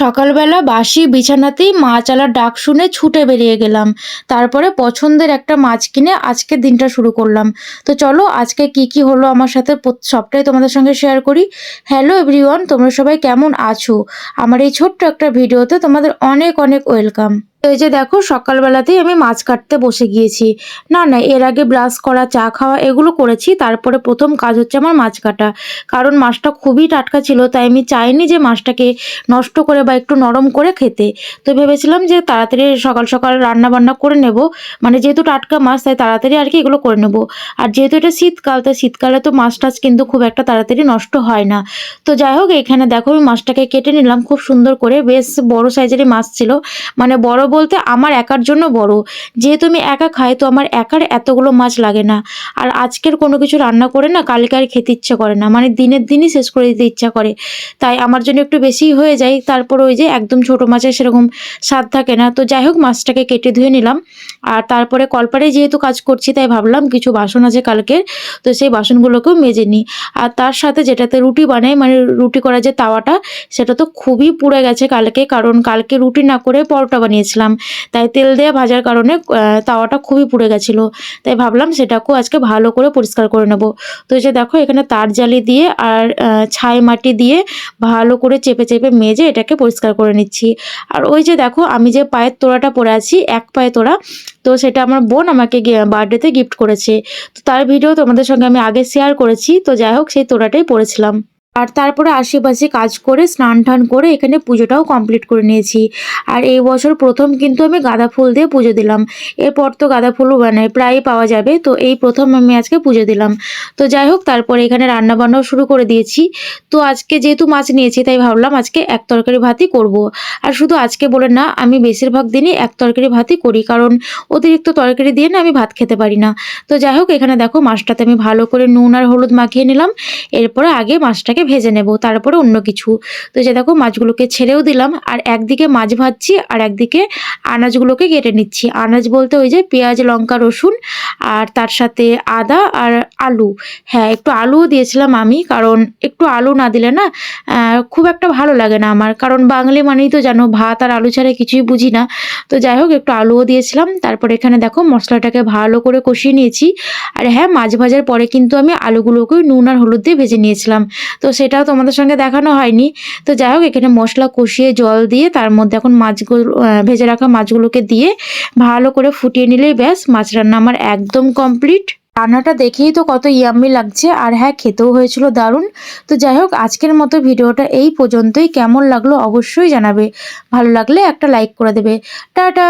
সকালবেলা বাসি বিছানাতেই মাছ আলার ডাক শুনে ছুটে বেরিয়ে গেলাম। তারপরে পছন্দের একটা মাছ কিনে আজকে দিনটা শুরু করলাম। তো চলো, আজকে কি কি হলো আমার সাথে সবটাই তোমাদের সঙ্গে শেয়ার করি। হ্যালো এভরিওয়ান তোমরা সবাই কেমন আছো? আমার এই ছোট্ট একটা ভিডিওতে তোমাদের অনেক অনেক ওয়েলকাম এই যে দেখো, সকালবেলাতেই আমি মাছ কাটতে বসে গিয়েছি। না না, এর আগে ব্রাশ করা, চা খাওয়া এগুলো করেছি, তারপরে প্রথম কাজ হচ্ছে আমার মাছ কাটা। কারণ মাছটা খুবই টাটকা ছিল, তাই আমি চাইনি যে মাছটাকে নষ্ট করে বা একটু নরম করে খেতে। তো ভেবেছিলাম যে তাড়াতাড়ি সকাল সকাল রান্না বান্না করে নেব। মানে যেহেতু টাটকা মাছ, তাই তাড়াতাড়ি আর কি এগুলো করে নেব। আর যেহেতু এটা শীতকাল, তাই শীতকালে তো মাছ টাছ কিন্তু খুব একটা তাড়াতাড়ি নষ্ট হয় না। তো যাই হোক, এখানে দেখো আমি মাছটাকে কেটে নিলাম, খুব সুন্দর করে। বেশ বড় সাইজেরই মাছ ছিল। মানে বড় বলতে আমার একার জন্য বড়। যেহেতু আমি একা খাই তো আমার একার এতগুলো মাছ লাগে না। আর আজকের কোনো কিছু রান্না করে না, কালকে আর খেতে ইচ্ছে করে না। মানে দিনের দিনই শেষ করে দিতে ইচ্ছা করে। তাই আমার জন্য একটু বেশি হয়ে যায়। তারপর ওই যে একদম ছোট মাছের সেরকম স্বাদ থাকে না। তো যাই হোক, মাছটাকে কেটে ধুয়ে নিলাম। আর তারপরে কলপারে যেহেতু কাজ করছি, তাই ভাবলাম কিছু বাসন আছে কালকের। তো সেই বাসনগুলোকেও মেজে নিই। আর তার সাথে যেটাতে রুটি বানাই মানে রুটি করা যে তাওয়াটা, সেটা তো খুবই পুড়ে গেছে কালকে। কারণ কালকে রুটি না করে পরোটা বানিয়েছিলাম। তাই তেল দেওয়া ভাজার কারণে তাওয়াটা খুবই পুড়ে গেছিল। তাই ভাবলাম সেটাকেও আজকে ভালো করে পরিষ্কার করে নেব। তো এই যে দেখো, এখানে তার জালি দিয়ে আর ছাই মাটি দিয়ে ভালো করে চেপে চেপে মেজে এটাকে পরিষ্কার করে নিচ্ছি। আর ওই যে দেখো, আমি যে পায়ের তোড়াটা পরে আছি, এক পায়ে তোড়া, তো সেটা আমার বোন আমাকে বার্থডেতে গিফট করেছে। তো তার ভিডিও তোমাদের সঙ্গে আমি আগে শেয়ার করেছি। তো যাই হোক, সেই তোড়াটাই পরেছিলাম। আর তারপরে আশেপাশে কাজ করে স্নান টান করে এখানে পুজোটাও কমপ্লিট করে নিয়েছি। আর এই বছর প্রথম কিন্তু আমি গাঁদা ফুল দিয়ে পুজো দিলাম। এরপর তো গাঁদা ফুলও মানে প্রায় পাওয়া যাবে। তো এই প্রথম আমি আজকে পুজো দিলাম। তো যাই হোক, তারপরে এখানে রান্না বান্নাও শুরু করে দিয়েছি। তো আজকে যেহেতু মাছ নিয়েছি, তাই ভাবলাম আজকে এক তরকারি ভাতই করব। আর শুধু আজকে বলে না, আমি বেশিরভাগ দিনই এক তরকারি ভাতই করি। কারণ অতিরিক্ত তরকারি দিয়ে না আমি ভাত খেতে পারি না। তো যাই হোক, এখানে দেখো মাছটাতে আমি ভালো করে নুন আর হলুদ মাখিয়ে নিলাম। এরপরে আগে মাছটাকে ভেজে নেব, তারপরে অন্য কিছু। তো যে দেখো, মাছগুলোকে ছেড়েও দিলাম, আর একদিকে মাছ ভাজছি, আর একদিকে আনাজগুলোকে কেটে নিচ্ছি। আনাজ বলতে ওই যে পেঁয়াজ, লঙ্কা, রসুন, আর তার সাথে আদা আর আলু। হ্যাঁ একটু আলুও দিয়েছিলাম আমি, কারণ একটু আলু না দিলে না খুব একটা ভালো লাগে না আমার। কারণ বাঙালি মানেই তো জানো, ভাত আর আলু ছাড়া কিছুই বুঝি না। তো যাই হোক, একটু আলুও দিয়েছিলাম, তারপর এখানে দেখো, মশলাটাকে ভালো করে কষিয়ে নিয়েছি। আর হ্যাঁ মাছ ভাজার পরে কিন্তু আমি আলুগুলোকে নুন আর হলুদ দিয়ে ভেজে নিয়েছিলাম। তো সেটাও তোমাদের সঙ্গে দেখানো হয়নি। তো যাই হোক, এখানে মশলা কষিয়ে জল দিয়ে তার মধ্যে এখন মাছগুলো ভেজে রাখা মাছগুলোকে দিয়ে ভালো করে ফুটিয়ে নিলেই ব্যাস, মাছ রান্না আমার একদম কমপ্লিট। রান্নাটা দেখেই তো কত ইয়াম্মি লাগছে, আর হ্যাঁ খেতেও হয়েছিল দারুণ। তো যাই হোক, আজকের মতো ভিডিওটা এই পর্যন্তই। কেমন লাগল অবশ্যই জানাবে। ভালো লাগলে একটা লাইক করে দেবে। টাটা!